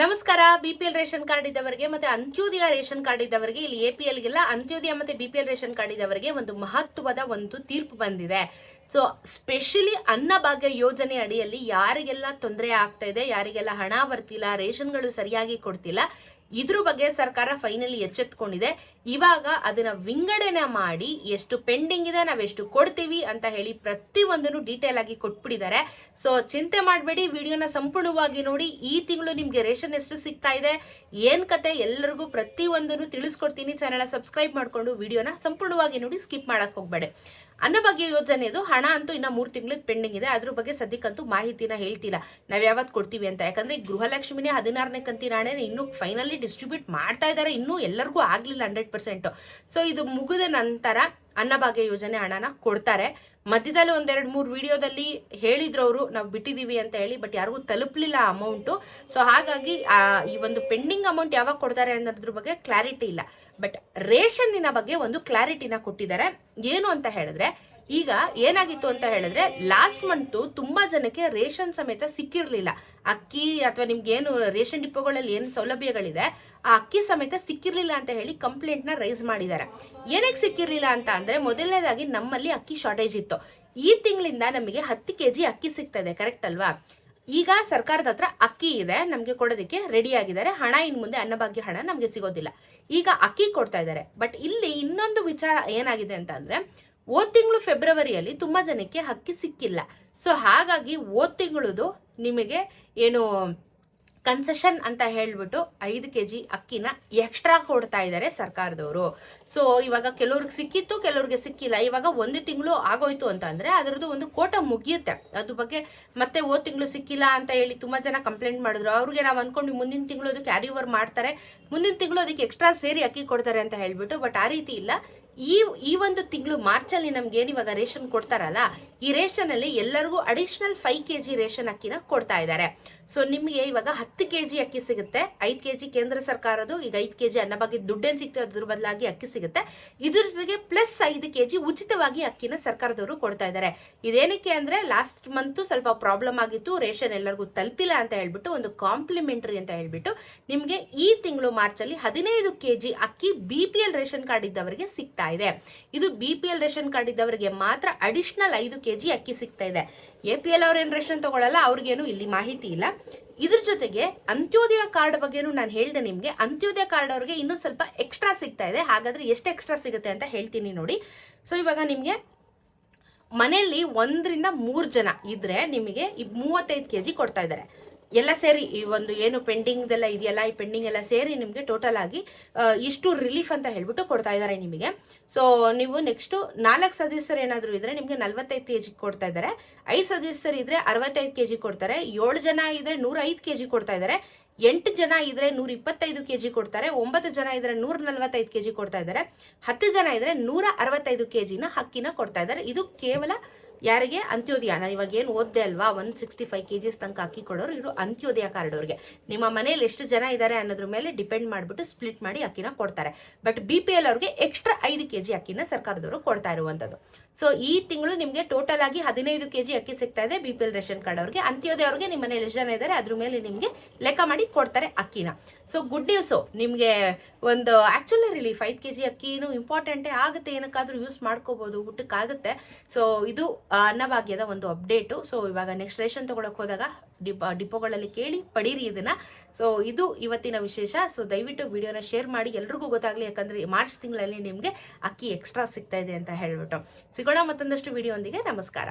ನಮಸ್ಕಾರ. BPL ration card ಇದ್ದವರಿಗೆ ಮತ್ತೆ ಅಂತ್ಯೋದಯ ರೇಷನ್ ಕಾರ್ಡ್ ಇದ್ದವರಿಗೆ, ಇಲ್ಲಿ ಎಪಿಎಲ್ಗೆಲ್ಲ ಅಂತ್ಯೋದಯ ಮತ್ತೆ ಬಿಪಿಎಲ್ ರೇಷನ್ ಕಾರ್ಡ್ ಇದ್ದವರಿಗೆ ಒಂದು ಮಹತ್ವದ ಒಂದು ತೀರ್ಪು ಬಂದಿದೆ. ಸೊ ಸ್ಪೆಷಲಿ ಅನ್ನಭಾಗ್ಯ ಯೋಜನೆ ಅಡಿಯಲ್ಲಿ ಯಾರಿಗೆಲ್ಲ ತೊಂದರೆ ಆಗ್ತಾ ಇದೆ, ಯಾರಿಗೆಲ್ಲ ಹಣ ಬರ್ತಿಲ್ಲ, ರೇಷನ್ಗಳು ಸರಿಯಾಗಿ ಕೊಡ್ತಿಲ್ಲ, ಇದ್ರ ಬಗ್ಗೆ ಸರ್ಕಾರ ಫೈನಲಿ ಎಚ್ಚೆತ್ಕೊಂಡಿದೆ. ಇವಾಗ ಅದನ್ನ ವಿಂಗಡಣೆ ಮಾಡಿ ಎಷ್ಟು ಪೆಂಡಿಂಗ್ ಇದೆ ನಾವೆಷ್ಟು ಕೊಡ್ತೀವಿ ಅಂತ ಹೇಳಿ ಪ್ರತಿಯೊಂದನ್ನು ಡೀಟೇಲ್ ಆಗಿ ಕೊಟ್ಬಿಟ್ಟಿದ್ದಾರೆ. ಸೊ ಚಿಂತೆ ಮಾಡಬೇಡಿ, ವಿಡಿಯೋನ ಸಂಪೂರ್ಣವಾಗಿ ನೋಡಿ, ಈ ತಿಂಗಳು ನಿಮ್ಗೆ ರೇಷನ್ ಎಷ್ಟು ಸಿಗ್ತಾ ಇದೆ, ಏನ್ ಕತೆ ಎಲ್ಲರಿಗೂ ಪ್ರತಿಯೊಂದನ್ನು ತಿಳಿಸ್ಕೊಡ್ತೀನಿ. ಚಾನೆಲ್ ಸಬ್ಸ್ಕ್ರೈಬ್ ಮಾಡ್ಕೊಂಡು ವಿಡಿಯೋನ ಸಂಪೂರ್ಣವಾಗಿ ನೋಡಿ ಸ್ಕಿಪ್ ಮಾಡಕ್ ಹೋಗ್ಬೇಡಿ. ಅನ್ನಭಾಗ್ಯ ಯೋಜನೆದು ಹಣ ಅಂತೂ ಇನ್ನ ಮೂರು ತಿಂಗಳದ ಪೆಂಡಿಂಗ್ ಇದೆ. ಅದ್ರ ಬಗ್ಗೆ ಸದ್ಯಕ್ಕಂತೂ ಮಾಹಿತಿನ ಹೇಳ್ತಿಲ್ಲ. ನಾವು ಯಾವತ್ತು ಕೊಡ್ತೀವಿ ಅಂತ. ಯಾಕಂದ್ರೆ ಗೃಹಲಕ್ಷ್ಮಿನೇ ಹದಿನಾರನೇ ಕಂತಿನ ಹಣ ಇನ್ನೂ ಫೈನಲಿ ಡಿಸ್ಟ್ರಿಬ್ಯೂಟ್ ಮಾಡ್ತಾ ಇದ್ದಾರೆ ಇನ್ನೂ ಎಲ್ಲರಿಗೂ ಆಗಲಿಲ್ಲ ಹಂಡ್ರೆಡ್ ಪರ್ಸೆಂಟ್ ಸೊ ಇದು ಮುಗಿದ ನಂತರ ಅನ್ನಭಾಗ್ಯ ಯೋಜನೆ ಹಣನ ಕೊಡ್ತಾರೆ. ಮಧ್ಯದಲ್ಲಿ ಒಂದೆರಡು ಮೂರು ವಿಡಿಯೋದಲ್ಲಿ ಹೇಳಿದ್ರು ಅವರು ನಾವು ಬಿಟ್ಟಿದ್ದೀವಿ ಅಂತ ಹೇಳಿ ಬಟ್ ಯಾರಿಗೂ ತಲುಪಲಿಲ್ಲ ಅಮೌಂಟು. ಸೊ ಹಾಗಾಗಿ ಆ, ಈ ಒಂದು ಪೆಂಡಿಂಗ್ ಅಮೌಂಟ್ ಯಾವಾಗ ಕೊಡ್ತಾರೆ ಅನ್ನೋದ್ರ ಬಗ್ಗೆ ಕ್ಲಾರಿಟಿ ಇಲ್ಲ. ಬಟ್ ರೇಷನ್ನಿನ ಬಗ್ಗೆ ಒಂದು ಕ್ಲಾರಿಟಿನ ಕೊಟ್ಟಿದ್ದಾರೆ. ಏನು ಅಂತ ಹೇಳಿದ್ರೆ ಈಗ ಏನಾಗಿತ್ತು ಅಂತ ಹೇಳಿದ್ರೆ ಲಾಸ್ಟ್ ಮಂತು ತುಂಬಾ ಜನಕ್ಕೆ ರೇಷನ್ ಸಮೇತ ಸಿಕ್ಕಿರ್ಲಿಲ್ಲ. ಅಕ್ಕಿ ಅಥವಾ ನಿಮ್ಗೆ ಏನು ರೇಷನ್ ಡಿಪೋಗಳಲ್ಲಿ ಏನು ಸೌಲಭ್ಯಗಳಿದೆ, ಆ ಅಕ್ಕಿ ಸಮೇತ ಸಿಕ್ಕಿರ್ಲಿಲ್ಲ ಅಂತ ಹೇಳಿ ಕಂಪ್ಲೇಂಟ್ನ ರೈಸ್ ಮಾಡಿದ್ದಾರೆ. ಏನಕ್ಕೆ ಸಿಕ್ಕಿರ್ಲಿಲ್ಲ ಅಂತ ಅಂದ್ರೆ, ಮೊದಲನೇದಾಗಿ ನಮ್ಮಲ್ಲಿ ಅಕ್ಕಿ ಶಾರ್ಟೇಜ್ ಇತ್ತು. ಈ ತಿಂಗಳಿಂದ ನಮಗೆ ಹತ್ತು ಕೆಜಿ ಅಕ್ಕಿ ಸಿಗ್ತದೆ ಕರೆಕ್ಟ್ ಅಲ್ವಾ? ಈಗ ಸರ್ಕಾರದ ಹತ್ರ ಅಕ್ಕಿ ಇದೆ, ನಮಗೆ ಕೊಡೋದಕ್ಕೆ ರೆಡಿ ಆಗಿದ್ದಾರೆ. ಹಣ ಇನ್ನು ಮುಂದೆ ಅನ್ನಭಾಗ್ಯ ಹಣ ನಮಗೆ ಸಿಗೋದಿಲ್ಲ. ಈಗ ಅಕ್ಕಿ ಕೊಡ್ತಾ ಇದ್ದಾರೆ. ಬಟ್ ಇಲ್ಲಿ ಇನ್ನೊಂದು ವಿಚಾರ ಏನಾಗಿದೆ ಅಂತ ಅಂದ್ರೆ ಹೋದ್ ತಿಂಗಳು ಫೆಬ್ರವರಿಯಲ್ಲಿ ತುಂಬಾ ಜನಕ್ಕೆ ಅಕ್ಕಿ ಸಿಕ್ಕಿಲ್ಲ. ಸೊ ಹಾಗಾಗಿ ಹೋದ ತಿಂಗಳದು ನಿಮಗೆ ಏನು ಕನ್ಸೆಷನ್ ಅಂತ ಹೇಳ್ಬಿಟ್ಟು ಐದು ಕೆ ಜಿ ಅಕ್ಕಿನ ಎಕ್ಸ್ಟ್ರಾ ಕೊಡ್ತಾ ಇದ್ದಾರೆ ಸರ್ಕಾರದವರು. ಸೊ ಇವಾಗ ಕೆಲವ್ರಿಗೆ ಸಿಕ್ಕಿತ್ತು, ಕೆಲವ್ರಿಗೆ ಸಿಕ್ಕಿಲ್ಲ. ಇವಾಗ ಒಂದು ತಿಂಗಳು ಆಗೋಯ್ತು ಅಂತ ಅಂದ್ರೆ ಅದರದ್ದು ಒಂದು ಕೋಟ ಮುಗಿಯುತ್ತೆ. ಅದ್ರ ಬಗ್ಗೆ ಮತ್ತೆ ಓದ್ ತಿಂಗಳು ಸಿಕ್ಕಿಲ್ಲ ಅಂತ ಹೇಳಿ ತುಂಬಾ ಜನ ಕಂಪ್ಲೇಂಟ್ ಮಾಡಿದ್ರು. ಅವ್ರಿಗೆ ನಾವು ಅನ್ಕೊಂಡು ಮುಂದಿನ ತಿಂಗಳು ಅದು ಕ್ಯಾರಿ ಓವರ್ ಮಾಡ್ತಾರೆ. ಮುಂದಿನ ತಿಂಗಳು ಅದಕ್ಕೆ ಎಕ್ಸ್ಟ್ರಾ ಸೇರಿ ಅಕ್ಕಿ ಕೊಡ್ತಾರೆ ಅಂತ ಹೇಳ್ಬಿಟ್ಟು ಬಟ್ ಆ ರೀತಿ ಇಲ್ಲ. ಈ ಈ ಒಂದು ತಿಂಗಳು ಮಾರ್ಚಲ್ಲಿ ನಮ್ಗೆ ಏನು ಇವಾಗ ರೇಷನ್ ಕೊಡ್ತಾರಲ್ಲ, ಈ ರೇಷನ್ ಅಲ್ಲಿ ಎಲ್ಲರಿಗೂ additional five K G ration ಅಕ್ಕಿನ ಕೊಡ್ತಾ ಇದ್ದಾರೆ. ಸೊ ನಿಮಗೆ ಇವಾಗ ಹತ್ತು ಕೆ ಜಿ ಅಕ್ಕಿ ಸಿಗುತ್ತೆ. ಐದು ಕೆ ಜಿ ಕೇಂದ್ರ ಸರ್ಕಾರದ್ದು, ಈಗ ಐದು ಕೆ ಜಿ ಅನ್ನ ಬಗ್ಗೆ ದುಡ್ಡೇನು ಸಿಗ್ತದೆ ಅದ್ರ ಬದಲಾಗಿ ಅಕ್ಕಿ ಸಿಗುತ್ತೆ. ಇದ್ರ ಜೊತೆಗೆ ಪ್ಲಸ್ ಐದು ಕೆ ಜಿ ಉಚಿತವಾಗಿ ಅಕ್ಕಿನ ಸರ್ಕಾರದವರು ಕೊಡ್ತಾ ಇದ್ದಾರೆ. ಇದೇನಕ್ಕೆ ಅಂದ್ರೆ ಲಾಸ್ಟ್ ಮಂತು ಸ್ವಲ್ಪ ಪ್ರಾಬ್ಲಮ್ ಆಗಿತ್ತು, ರೇಷನ್ ಎಲ್ಲರಿಗೂ ತಲುಪಿಲ್ಲ ಅಂತ ಹೇಳ್ಬಿಟ್ಟು, ಒಂದು ಕಾಂಪ್ಲಿಮೆಂಟರಿ ಅಂತ ಹೇಳ್ಬಿಟ್ಟು, ನಿಮಗೆ ಈ ತಿಂಗಳು ಮಾರ್ಚಲ್ಲಿ ಹದಿನೈದು ಕೆ ಜಿ ಅಕ್ಕಿ B P L ration card ಇದ್ದವರಿಗೆ ಸಿಗ್ತಾ ಇದೆ. ಇದು B P L ration card ಇದ್ದವರಿಗೆ ಮಾತ್ರ ಅಡಿಷನಲ್ ಐದು ಕೆ ಜಿ ಅಕ್ಕಿ ಸಿಗ್ತಾ ಇದೆ. ಎ ಪಿ ಎಲ್ ಅವ್ರೇನು ರೇಷನ್ ತಗೊಳ್ಳಲ್ಲ ಅವ್ರಿಗೇನು ಇಲ್ಲಿ ಮಾಹಿತಿ ಇಲ್ಲ. ಇದ್ರ ಜೊತೆಗೆ ಅಂತ್ಯೋದಯ ಕಾರ್ಡ್ ಬಗ್ಗೆನೂ ನಾನು ಹೇಳಿದೆ ನಿಮಗೆ, ಅಂತ್ಯೋದಯ ಕಾರ್ಡ್ ಅವ್ರಿಗೆ ಇನ್ನೂ ಸ್ವಲ್ಪ ಎಕ್ಸ್ಟ್ರಾ ಸಿಗ್ತಾ ಇದೆ. ಹಾಗಾದ್ರೆ ಎಷ್ಟು ಎಕ್ಸ್ಟ್ರಾ ಸಿಗುತ್ತೆ ಅಂತ ಹೇಳ್ತೀನಿ ನೋಡಿ. ಸೊ ಇವಾಗ ನಿಮಗೆ ಮನೆಯಲ್ಲಿ ಒಂದರಿಂದ ಮೂರು ಜನ ಇದ್ರೆ ನಿಮಗೆ ಮೂವತ್ತೈದು ಕೆ ಜಿ ಕೊಡ್ತಾ ಇದ್ದಾರೆ. ಎಲ್ಲ ಸೇರಿ ಈ ಒಂದು ಏನು ಪೆಂಡಿಂಗ್ದೆಲ್ಲ ಇದೆಯಲ್ಲ, ಈ ಪೆಂಡಿಂಗ್ ಎಲ್ಲ ಸೇರಿ ನಿಮಗೆ ಟೋಟಲ್ ಆಗಿ ಇಷ್ಟು ರಿಲೀಫ್ ಅಂತ ಹೇಳ್ಬಿಟ್ಟು ಕೊಡ್ತಾ ಇದ್ದಾರೆ ನಿಮಗೆ. ಸೊ ನೀವು ನೆಕ್ಸ್ಟ್ ನಾಲ್ಕು ಸದಸ್ಯರು ಏನಾದರೂ ಇದ್ರೆ ನಿಮಗೆ ನಲ್ವತ್ತೈದು ಕೆ ಜಿ ಕೊಡ್ತಾ ಇದ್ದಾರೆ. ಐದು ಸದಸ್ಯರು ಇದ್ರೆ ಅರವತ್ತೈದು ಕೆ ಜಿ ಕೊಡ್ತಾರೆ. ಏಳು ಜನ ಇದ್ರೆ ನೂರೈದು ಕೆ ಜಿ ಕೊಡ್ತಾ ಇದ್ದಾರೆ. ಎಂಟು ಜನ ಇದ್ರೆ ನೂರ ಇಪ್ಪತ್ತೈದು ಕೆ ಜಿ ಕೊಡ್ತಾರೆ. ಒಂಬತ್ತು ಜನ ಇದ್ರೆ ನೂರ ನಲವತ್ತೈದು ಕೆ ಜಿ ಕೊಡ್ತಾ ಇದ್ದಾರೆ. ಹತ್ತು ಜನ ಇದ್ರೆ ನೂರ ಅರವತ್ತೈದು ಕೆ ಜಿನ ಹಕ್ಕಿನ ಕೊಡ್ತಾ ಇದ್ದಾರೆ. ಇದು ಕೇವಲ ಯಾರಿಗೆ? ಅಂತ್ಯೋದಯ. ನಾನು ಇವಾಗ ಏನು ಓದ್ದೆ ಅಲ್ವಾ? One sixty five K Gs ತನಕ ಅಕ್ಕಿ ಕೊಡೋರು ಇವರು ಅಂತ್ಯೋದಯ ಕಾರ್ಡ್ ಅವ್ರಿಗೆ. ನಿಮ್ಮ ಮನೇಲಿ ಎಷ್ಟು ಜನ ಇದ್ದಾರೆ ಅನ್ನೋದ್ರ ಮೇಲೆ ಡಿಪೆಂಡ್ ಮಾಡಿಬಿಟ್ಟು ಸ್ಪ್ಲಿಟ್ ಮಾಡಿ ಅಕ್ಕಿನ ಕೊಡ್ತಾರೆ. ಬಟ್ ಬಿ ಪಿ ಎಲ್ ಅವ್ರಿಗೆ ಎಕ್ಸ್ಟ್ರಾ ಐದು ಕೆ ಜಿ ಅಕ್ಕಿನ ಸರ್ಕಾರದವರು ಕೊಡ್ತಾ ಇರುವಂಥದ್ದು. ಸೊ ಈ ತಿಂಗಳು ನಿಮಗೆ ಟೋಟಲ್ ಆಗಿ ಹದಿನೈದು ಕೆ ಜಿ ಅಕ್ಕಿ ಸಿಗ್ತಾ ಇದೆ B P L ration card ಅವ್ರಿಗೆ. ಅಂತ್ಯೋದಯ ಅವ್ರಿಗೆ ನಿಮ್ಮ ಮನೇಲಿ ಎಷ್ಟು ಜನ ಇದ್ದಾರೆ ಅದ್ರ ಮೇಲೆ ನಿಮಗೆ ಲೆಕ್ಕ ಮಾಡಿ ಕೊಡ್ತಾರೆ ಅಕ್ಕಿನ. ಸೊ ಗುಡ್ ನ್ಯೂಸು ನಿಮಗೆ ಒಂದು ಆಕ್ಚುಲಿ ರಿಲೀಫ್ ಐದು ಕೆ ಜಿ ಅಕ್ಕಿನೂ ಇಂಪಾರ್ಟೆಂಟೇ ಆಗುತ್ತೆ. ಏನಕ್ಕಾದರೂ ಯೂಸ್ ಮಾಡ್ಕೋಬೋದು. ಊಟಕ್ಕಾಗುತ್ತೆ. ಸೊ ಇದು ಅನ್ನಭಾಗ್ಯದ ಒಂದು ಅಪ್ಡೇಟು ಸೊ ಇವಾಗ ನೆಕ್ಸ್ಟ್ ರೇಷನ್ ತಗೊಳಕ್ ಹೋದಾಗ ಡಿಪ, ಡಿಪೋಗಳಲ್ಲಿ ಕೇಳಿ ಪಡೀರಿ ಇದನ್ನು. ಸೊ ಇದು ಇವತ್ತಿನ ವಿಶೇಷ. ಸೊ ದಯವಿಟ್ಟು ವಿಡಿಯೋನ ಶೇರ್ ಮಾಡಿ. ಎಲ್ರಿಗೂ ಗೊತ್ತಾಗ್ಲಿ, ಯಾಕಂದ್ರೆ ಮಾರ್ಚ್ ತಿಂಗಳಲ್ಲಿ ನಿಮಗೆ ಅಕ್ಕಿ ಎಕ್ಸ್ಟ್ರಾ ಸಿಗ್ತಾ ಇದೆ ಅಂತ ಹೇಳ್ಬಿಟ್ಟು. ಸಿಗೋಣ ಮತ್ತೊಂದಷ್ಟು ವಿಡಿಯೋ ನಮಸ್ಕಾರ.